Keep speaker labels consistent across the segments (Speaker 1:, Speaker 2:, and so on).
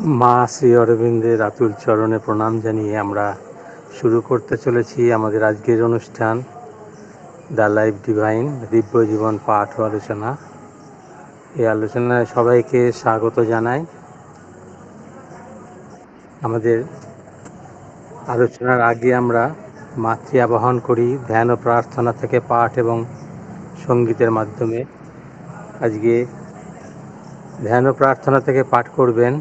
Speaker 1: মা শ্রী অরবিন্দের আতুল চরণে প্রণাম জানিয়ে আমরা শুরু করতে চলেছি আমাদের আজকের অনুষ্ঠান, দ্য লাইফ ডিভাইন, দিব্য জীবন পাঠ ও আলোচনা। এই আলোচনায় সবাইকে স্বাগত জানাই। আমাদের আলোচনার আগে আমরা মাতৃ আবাহন করি, ধ্যান ও প্রার্থনা থেকে পাঠ এবং সঙ্গীতের মাধ্যমে। আজকে ধ্যান ও প্রার্থনা থেকে পাঠ করবেন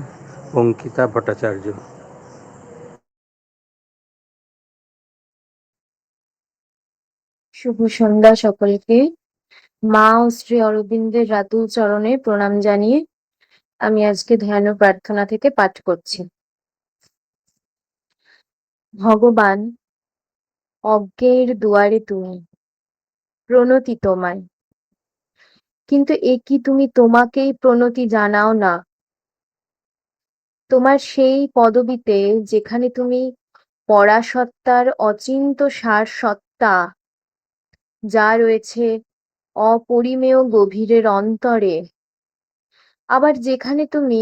Speaker 1: অঙ্কিতা ভট্টাচার্য।
Speaker 2: শুভ সন্ধ্যা সকলকে। মা ও শ্রী অরবিন্দের রাতুল চরণে প্রণাম জানিয়ে আমি আজকে ধ্যান ও প্রার্থনা থেকে পাঠ করছি। ভগবান, অজ্ঞের দুয়ারে তুমি, প্রণতি তোমায়। কিন্তু এ কি তুমি তোমাকেই প্রণতি জানাও না? তোমার সেই পদবিতে যেখানে তুমি পরাসত্তার অচিন্ত সার সত্তা যা রয়েছে অপরিমেয় গভীরের অন্তরে। আবার যেখানে তুমি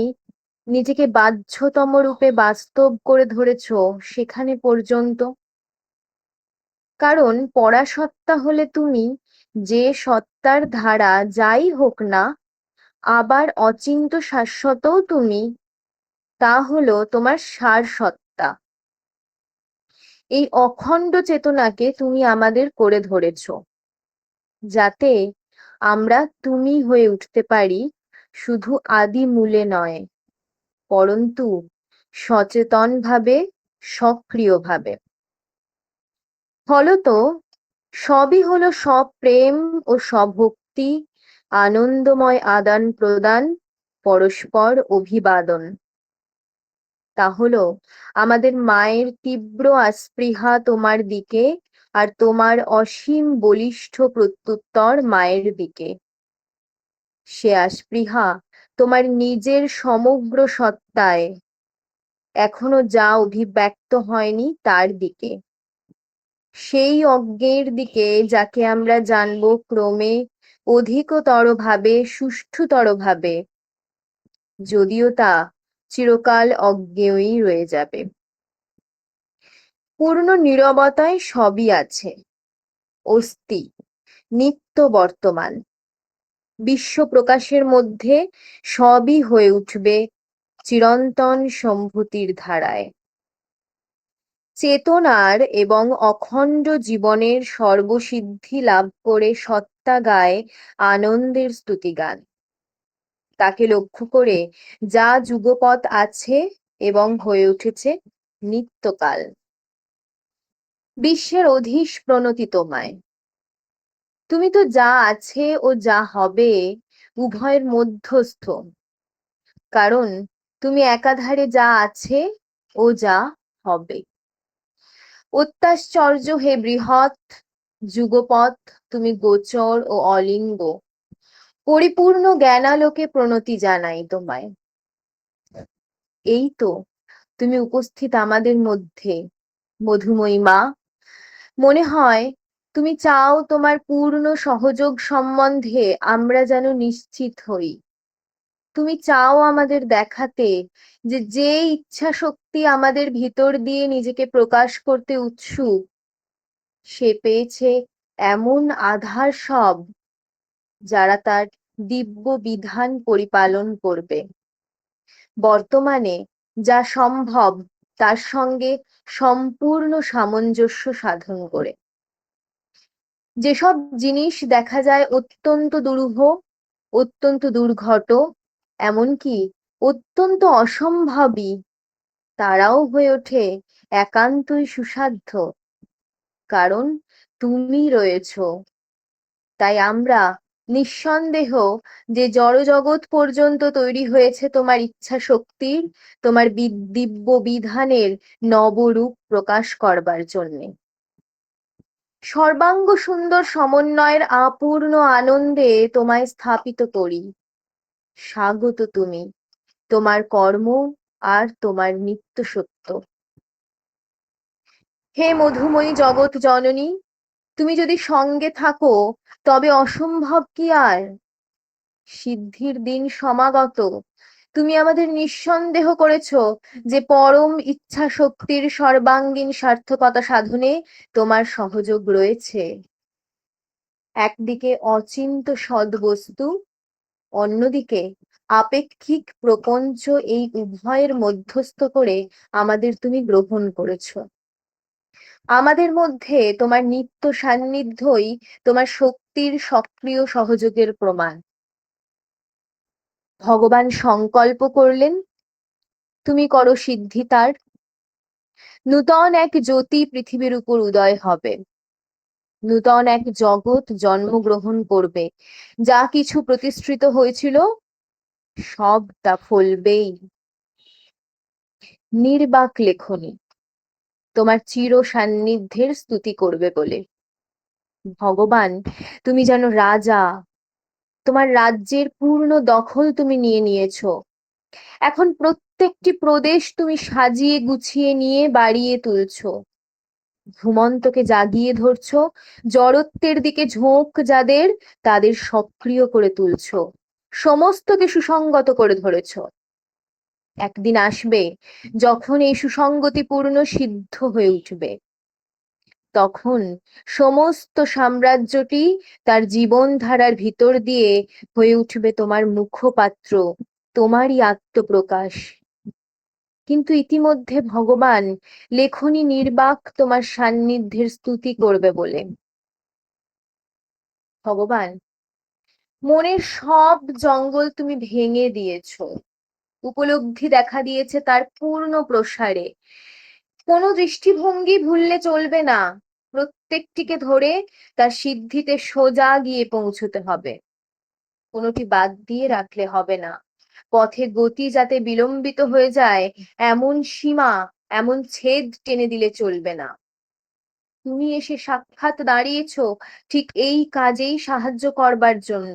Speaker 2: নিজেকে বাহ্যতম রূপে বাস্তব করে ধরেছ সেখানে পর্যন্ত। কারণ পরাসত্তা হলে তুমি যে সত্তার ধারা যাই হোক না, আবার অচিন্ত শাশ্বতও তুমি তা হলো তোমার সার সত্তা এই অখণ্ড চেতনাকে তুমি আমাদের করে ধরেছ, যাতে আমরা তুমি হয়ে উঠতে পারি, শুধু আদি মূলে নয়, পরন্তু সচেতনভাবে, সক্রিয়ভাবে। ফলত সবই হলো সব প্রেম ও সভক্তি আনন্দময় আদান প্রদান পরস্পর অভিবাদন। তা হলো, আমাদের মায়ের তীব্র আস্পৃহা তোমার দিকে আর তোমার অসীম বলিষ্ঠ প্রত্যুত্তর মায়ের দিকে। সে আস্পৃহা তোমার নিজের সমগ্র সত্তায় এখনও যা অভিব্যক্ত হয়নি তার দিকে। সেই অজ্ঞের দিকে যাকে আমরা জানব ক্রমে অধিকতর ভাবে সুষ্ঠুতর ভাবে যদিও তা চিরকাল অজ্ঞেয়ই রয়ে যাবে। পূর্ণ নীরবতায় সবই আছে। অস্থি, নিত্য বর্তমান। বিশ্ব প্রকাশের মধ্যে সবই হয়ে উঠবে চিরন্তন সম্ভূতির ধারায়। চেতনার এবং অখণ্ড জীবনের সর্বসিদ্ধি লাভ করে সত্তা গায় আনন্দের স্তুতিগান তাকে লক্ষ্য করে যা যুগপৎ আছে এবং হয়ে উঠেছে নিত্যকাল। বিশ্বের অধীশ প্রণতি তোমায়। তুমি তো যা আছে ও যা হবে উভয়ের মধ্যস্থ। কারণ তুমি একাধারে যা আছে ও যা হবে। অত্যাশ্চর্য হে বৃহৎ যুগপথ তুমি গোচর ও অলিঙ্গ। পরিপূর্ণ জ্ঞানালোকে প্রণতি জানাই তোমায়। এই তো তুমি উপস্থিত আমাদের মধ্যে, মধুময়ী মা। মনে হয় তুমি চাও তোমার পূর্ণ সহযোগ সম্বন্ধে আমরা যেন নিশ্চিত হই। তুমি চাও আমাদের দেখাতে যে যে ইচ্ছা শক্তি আমাদের ভিতর দিয়ে নিজেকে প্রকাশ করতে উৎসুক, সে পেয়েছে এমন আধার সব যারা তার দিব্য বিধান পরিপালন করবে। বর্তমানে যা সম্ভব, তার সঙ্গে সম্পূর্ণ সামঞ্জস্য সাধন করে। যেসব জিনিস দেখা যায় অত্যন্ত দুরূহ, অত্যন্ত দুর্ঘট, এমনকি অত্যন্ত অসম্ভবই তারাও হয়ে ওঠে একান্তই সুসাধ্য। কারণ তুমি রয়েছ। তাই আমরা নিঃসন্দেহ যে জড়জগৎ পর্যন্ত তৈরি হয়েছে তোমার ইচ্ছা শক্তির, তোমার দিব্য বিধানের নবরূপ প্রকাশ করবার জন্যে। সর্বাঙ্গ সুন্দর সমন্বয়ের আপূর্ণ আনন্দে তোমায় স্থাপিত করি। স্বাগত তুমি, তোমার কর্ম আর তোমার নিত্য সত্য। হে মধুময়ী জগৎ জননী তুমি যদি সঙ্গে থাকো, তবে অসম্ভব কি আর? সিদ্ধির দিন সমাগত। তুমি আমাদের নিঃসন্দেহ করেছ যে পরম ইচ্ছা শক্তির সর্বাঙ্গীন সার্থকতা সাধনে তোমার সহযোগ রয়েছে। একদিকে অচিন্ত সদ্বস্তু, অন্যদিকে আপেক্ষিক প্রপঞ্চ এই উভয়ের মধ্যস্থ করে আমাদের তুমি গ্রহণ করেছ। আমাদের মধ্যে তোমার নিত্য সান্নিধ্যই তোমার শক্তির সক্রিয় সহযোগের প্রমাণ। ভগবান সংকল্প করলেন, তুমি করো সিদ্ধি তার। নূতন এক জ্যোতি পৃথিবীর উপর উদয় হবে। নূতন এক জগৎ জন্মগ্রহণ করবে। যা কিছু প্রতিষ্ঠিত হয়েছিল, সব তা ফলবেই। নির্বাক লেখনী। তোমার চির সান্নিধ্যের স্তুতি করবে বলে। ভগবান, তুমি যেন রাজা, তোমার রাজ্যের পূর্ণ দখল তুমি নিয়ে নিয়েছো। এখন প্রত্যেকটি প্রদেশ তুমি সাজিয়ে গুছিয়ে নিয়ে বাড়িয়ে তুলছো। ঘুমন্তকে জাগিয়ে ধরছো, জড়ত্বের দিকে ঝোঁক যাদের, তাদের সক্রিয় করে তুলছো। সমস্তকে সুসংগত করে ধরেছো। একদিন আসবে যখন এই সুসঙ্গতিপূর্ণ সিদ্ধ হয়ে উঠবে। তখন সমস্ত সাম্রাজ্যটি তার জীবনধারার ভিতর দিয়ে হয়ে উঠবে তোমার মুখপাত্র, তোমারই আত্মপ্রকাশ। কিন্তু ইতিমধ্যে ভগবান লেখনী নির্বাক তোমার সান্নিধ্যের স্তুতি করবে বলে। ভগবান, মনের সব জঙ্গল তুমি ভেঙে দিয়েছ। উপলব্ধি দেখা দিয়েছে তার পূর্ণ প্রসারে। কোনো দৃষ্টিভঙ্গি ভুললে চলবে না। প্রত্যেকটিকে ধরে তার সিদ্ধিতে সোজা গিয়ে পৌঁছতে হবে। কোনোটি বাদ দিয়ে রাখলে হবে না। পথে গতি যাতে বিলম্বিত হয়ে যায়, এমন সীমা, এমন ছেদ টেনে দিলে চলবে না। তুমি এসে সাক্ষাৎ দাঁড়িয়েছো, ঠিক এই কাজেই সাহায্য করবার জন্য।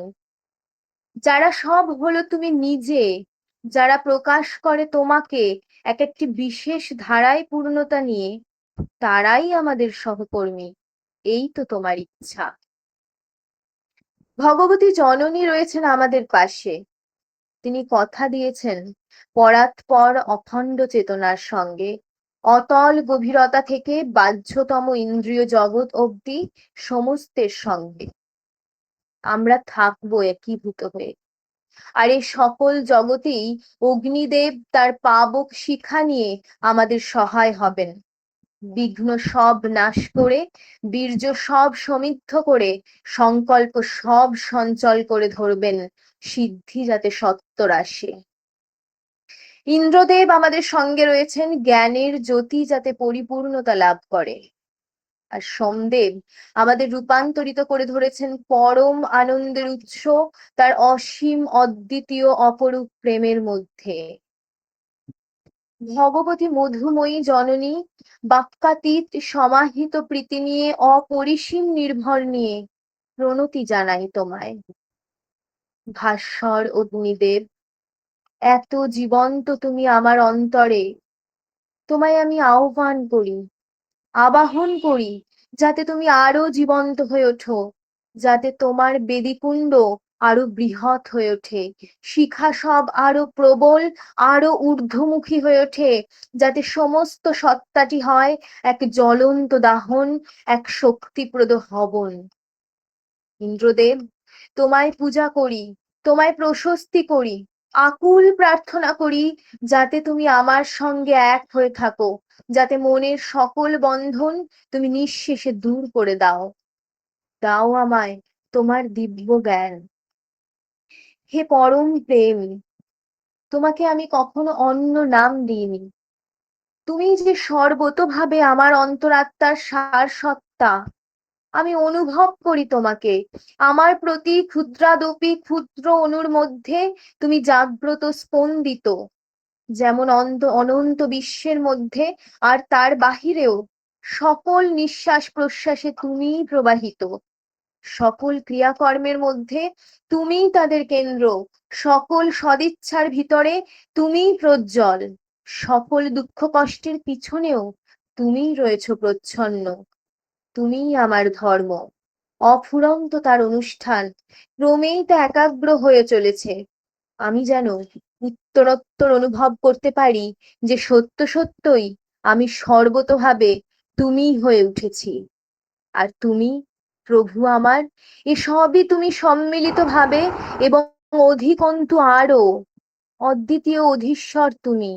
Speaker 2: যারা সব হলো তুমি নিজে যারা প্রকাশ করে তোমাকে এক একটি বিশেষ ধারায় পূর্ণতা নিয়ে, তারাই আমাদের সহকর্মী। এই তো তোমার ইচ্ছা। ভগবতী জননী রয়েছেন আমাদের পাশে। তিনি কথা দিয়েছেন পরাৎপর অখণ্ড চেতনার সঙ্গে। অতল গভীরতা থেকে বাহ্যতম ইন্দ্রিয় জগৎ অবধি সমস্তের সঙ্গে। আমরা থাকব একীভূত হয়ে। আর এই সকল জগতেই অগ্নিদেব তার পাবক শিখা নিয়ে আমাদের সহায় হবেন। বিঘ্ন সব নাশ করে, বীর্য সব সমৃদ্ধ করে, সংকল্প সব সঞ্চল করে ধরবেন সিদ্ধি যাতে সত্তর আসে ইন্দ্রদেব আমাদের সঙ্গে রয়েছেন, জ্ঞানের জ্যোতি যাতে পরিপূর্ণতা লাভ করে। আর সোমদেব আমাদের রূপান্তরিত করে ধরেছেন পরম আনন্দের উৎস তার অসীম অদ্বিতীয় অপরূপ প্রেমের মধ্যে। ভগবতী মধুময়ী জননী বাক্যাতীত সমাহিত প্রীতি নিয়ে অপরিসীম নির্ভর নিয়ে প্রণতি জানাই তোমায়। ভাস্বর অগ্নিদেব, এত জীবন্ত তুমি আমার অন্তরে। তোমায় আমি আহ্বান করি আবাহন করি, যাতে তুমি আরও জীবন্ত হয়ে ওঠো, যাতে তোমার বেদিকুণ্ড আরও বৃহৎ হয়ে ওঠে, শিখা সব আরও প্রবল, আরও ঊর্ধ্বমুখী হয়ে ওঠে, যাতে সমস্ত সত্তাটি হয় এক জ্বলন্ত দাহন, এক শক্তিপ্রদ হবন। ইন্দ্রদেব, তোমায় পূজা করি, তোমায় প্রশস্তি করি আকুল প্রার্থনা করি যাতে তুমি আমার সঙ্গে এক হয়ে থাকো, যাতে মনের সকল বন্ধন তুমি নিঃশেষে দূর করে দাও। দাও আমায় তোমার দিব্য জ্ঞান। হে পরম প্রেম, তোমাকে আমি কখনো অন্য নাম দিইনি। তুমি যে সর্বতভাবে আমার অন্তরাত্মার সার সত্তা আমি অনুভব করি তোমাকে। আমার প্রতি ক্ষুদ্রাদপি ক্ষুদ্র অনুর মধ্যে তুমি জাগ্রত স্পন্দিত। যেমন অন্ত অনন্ত বিশ্বের মধ্যে আর তার বাহিরেও সকল নিঃশ্বাস প্রশ্বাসে তুমিই প্রবাহিত। সকল ক্রিয়াকর্মের মধ্যে তুমিই তাদের কেন্দ্র। সকল সদিচ্ছার ভিতরে তুমিই প্রজ্জ্বল। সকল দুঃখ কষ্টের পিছনেও তুমিই রয়েছ প্রচ্ছন্ন। তুমিই আমার ধর্ম। অফুরন্ত তার অনুষ্ঠান। ক্রমেই তা একাগ্র হয়ে চলেছে। আমি যেন উত্তরোত্তর অনুভব করতে পারি যে সত্য সত্যই আমি সর্বতোভাবে তুমিই হয়ে উঠেছি। আর তুমি, প্রভু আমার, এসবই তুমি সম্মিলিতভাবে এবং অধিকন্তু আরও অদ্বিতীয় অধীশ্বর তুমি।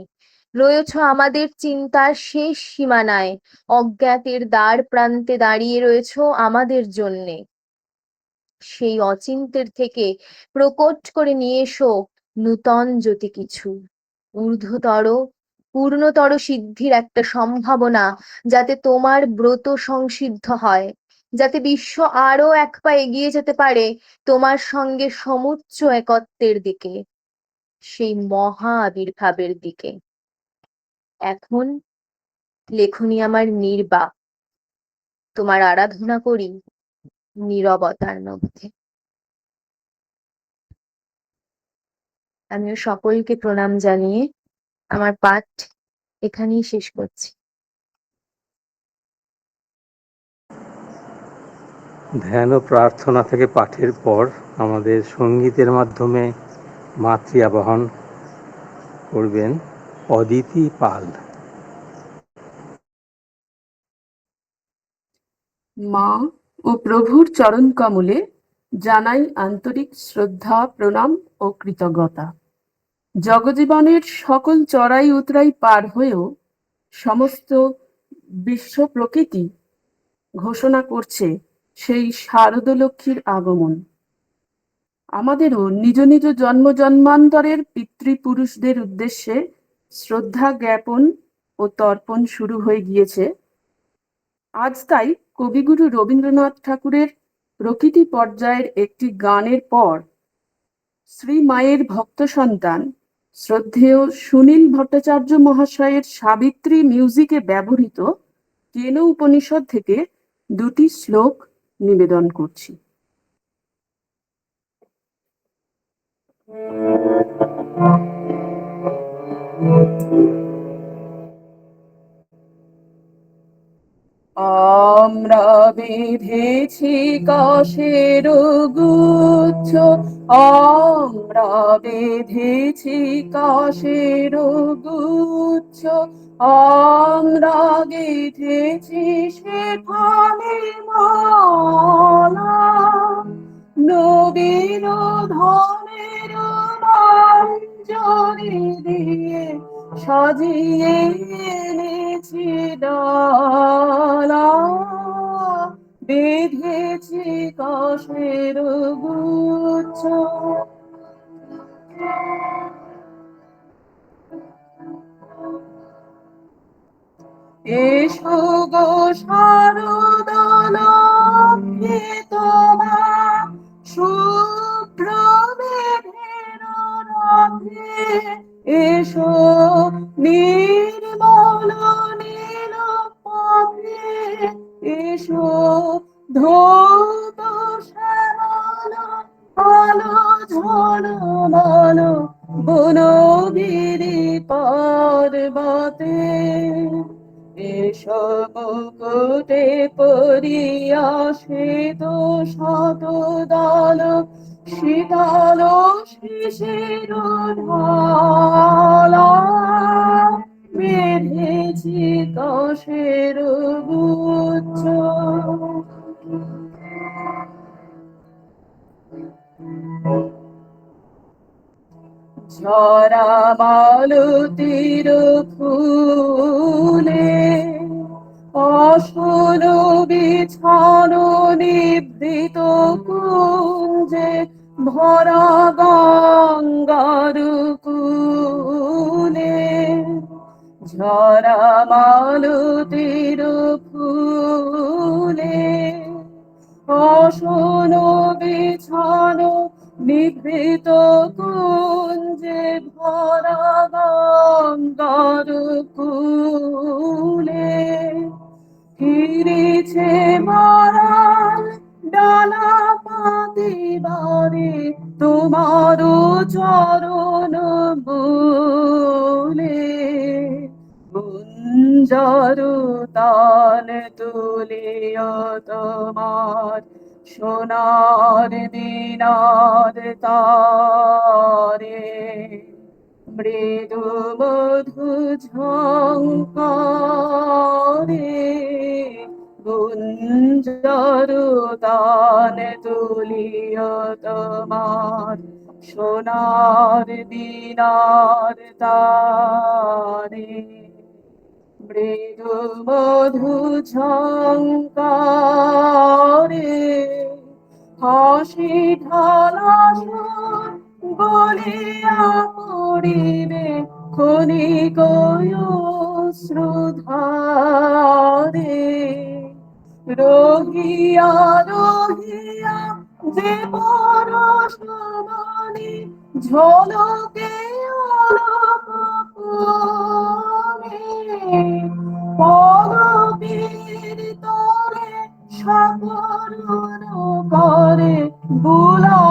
Speaker 2: রয়েছ আমাদের চিন্তার শেষ সীমানায়। অজ্ঞাতের দ্বার প্রান্তে দাঁড়িয়ে রয়েছ আমাদের জন্যে। সেই অচিন্তের থেকে প্রকট করে নিয়ে এসো নূতন জ্যোতি কিছু। ঊর্ধ্বতর, পূর্ণতর সিদ্ধির একটা সম্ভাবনা যাতে তোমার ব্রত সংসিদ্ধ হয়। যাতে বিশ্ব আরও এক পা এগিয়ে যেতে পারে তোমার সঙ্গে সমুচ্চ একত্বের দিকে। সেই মহা আবির্ভাবের দিকে। এখন লেখনী আমার নির্বাক তোমার আরাধনা করি নীরবতার মধ্যে। আমিও সকলকে প্রণাম জানিয়ে আমার পাঠ এখানেই শেষ করছি।
Speaker 1: ধ্যান ও প্রার্থনা থেকে পাঠের পর আমাদের সঙ্গীতের মাধ্যমে মাতৃ আবাহন করবেন। অদিতি পাল।
Speaker 3: মা ও প্রভুর চরণ কমলে জানাই আন্তরিক শ্রদ্ধা, প্রণাম ও কৃতজ্ঞতা। জগজীবনের সকল চড়াই উতরাই পার হয়েও সমস্ত বিশ্ব প্রকৃতি ঘোষণা করছে সেই শারদলক্ষ্মীর আগমন। আমাদেরও নিজ নিজ জন্ম জন্মান্তরের পিতৃপুরুষদের উদ্দেশ্যে শ্রদ্ধা জ্ঞাপন ও তর্পণ শুরু হয়ে গিয়েছে। আজ তাই কবিগুরু রবীন্দ্রনাথ ঠাকুরের প্রকৃতি পর্যায়ের একটি গানের পর শ্রী মায়ের ভক্ত সন্তান শ্রদ্ধেয় সুনীল ভট্টাচার্য মহাশয়ের সাবিত্রী মিউজিকে ব্যবহৃত কেন উপনিষদ থেকে দুটি শ্লোক নিবেদন করছি। আমরা বেঁধেছি কাশের গুচ্ছ আমরা বেঁধেছি কাশের গুচ্ছ আমরা গেঁথেছি সেখানে মালা। নবীন ধনের মাঞ্জরি দিয়ে সাজিয়ে এনেছি বেঁধেছি কাশের গুচ্ছ। এসো গো শারদলক্ষ্মী এসো মুকুটে পরিয়া শ্বেত শত দল শীতল শিশির ঢালা। বেঁধেছি কষের গুচ্ছ। ঝরা মালতির ফুলে অসন বিছানো নিবৃত কুঞ্জে ভরা গঙ্গার কুলে, ঝরা মালতির ফুলে। অসন বিছানো নিভৃত কুঞ্জে ভরা গঙ্গার কুলে ফিরেছে মারাল ডালা পাতিবারে তোমার চরণ বলে। গুঞ্জর তাল তুলিও তোমার সোনার দিনার তারে। মৃদু মধু ঝঙ্কারে গুঞ্জরু দান তুলিয় তোমার সোনার দিনার তারে। মৃদু মধু ঝঙ্কারে হাসি ঢালা গলিয়া পড়িবে ক্ষণিক শ্রুধারে রহিয়া রহিয়া যে পরশমণি ঝলকে আপনে পলকের তরে সাগরণ করে বুলায়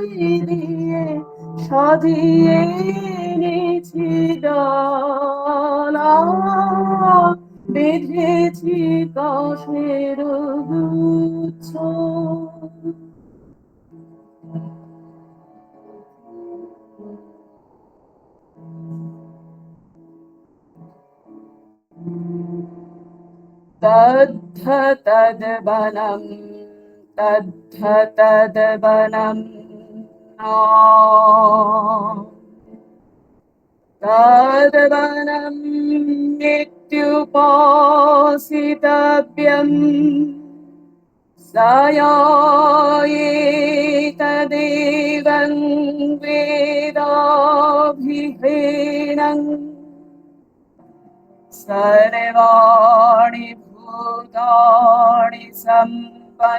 Speaker 3: জড়ি দিয়ে সাজিয়ে এনেছি ডালা বেঁধেছি কাশের গুচ্ছ तद्ध तद्वनं तद्ध तद्वनं तद्वनं नित्युपासितव्यम् सयायेतदेवं वेदाभिहीनम् सर्वाणि भूतानि सम्पञ्छन्ति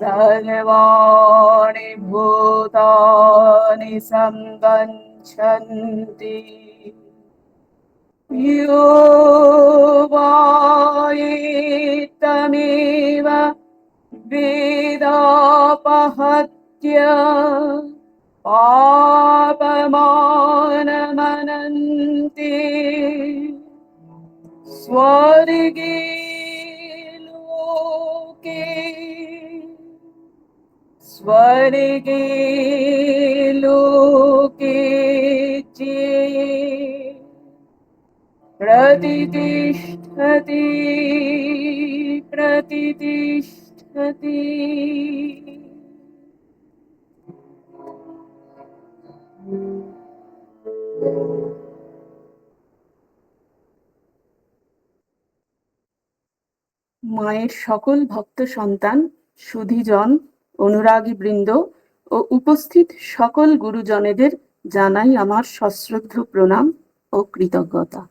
Speaker 3: सर्वाणि भूतानि सम्पञ्छन्ति यो वायेतमेव वेदापहत्य पापमानमनन्ति। स्वर्गे স্বর্গে লোকে যে প্রতিষ্ঠতি মায়ের সকল ভক্ত সন্তান সুধীজন অনুরাগী বৃন্দ ও উপস্থিত সকল গুরুজনেদের জানাই আমার সশ্রদ্ধ প্রণাম ও কৃতজ্ঞতা।